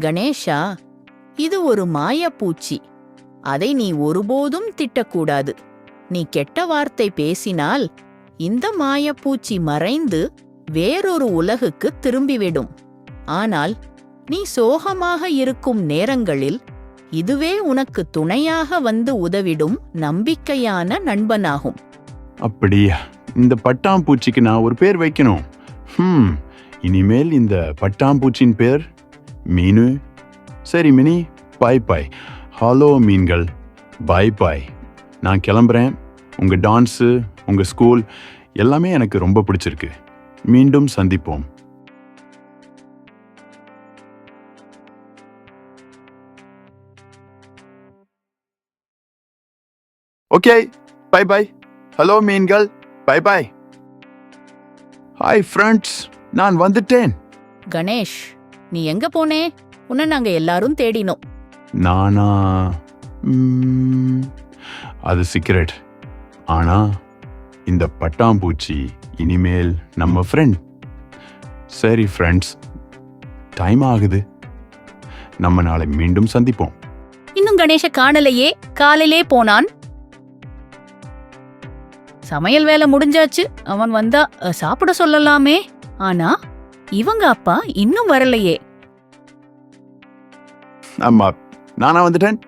கணேஷா இது ஒரு மாயப்பூச்சி. அதை நீ ஒருபோதும் திட்டக்கூடாது. நீ கெட்ட வார்த்தை பேசினால் இந்த மாயப்பூச்சி மறைந்து வேறொரு உலகுக்கு திரும்பிவிடும். ஆனால் நீ சோகமாக இருக்கும் நேரங்களில் இதுவே உனக்கு துணையாக வந்து உதவிடும் நம்பிக்கையான நண்பனாகும். அப்படியா? இந்த பட்டாம்பூச்சிக்கு நான் ஒரு பேர் வைக்கணும். ஹம். இனிமேல் இந்த பட்டாம்பூச்சியின் பேர் மீனு. சரி மினி. பாய் பாய் ஹலோ மீன்கள். பாய் பாய் நான் கிளம்புறேன். உங்க டான்ஸு உங்க ஸ்கூல் எல்லாமே எனக்கு ரொம்ப பிடிச்சிருக்கு. மீண்டும் சந்திப்போம். ஓகே பை பை ஹலோ மீன்கள். பை பை ஹாய் ஃப்ரெண்ட்ஸ் நான் வந்துட்டேன். கணேஷ். நீ எங்க போனே? உன்னை நாங்க எல்லாரும் தேடினோம். நானா? ம், அது சீக்ரெட் ஆனா இந்த பட்டாம்பூச்சி இனிமேல் நம்ம ஃப்ரெண்ட் சரி ஃப்ரெண்ட்ஸ் டைம் ஆகுது. நம்ம நாளை மீண்டும் சந்திப்போம். இன்னும் கணேஷ காணலையே? காலையிலே போனான். சமையல் வேலை முடிஞ்சாச்சு. அவன் வந்தா சாப்பிட சொல்லலாமே. ஆனா இவங்க அப்பா இன்னும் வரலையே. ஆமா நானா வந்துட்டேன்?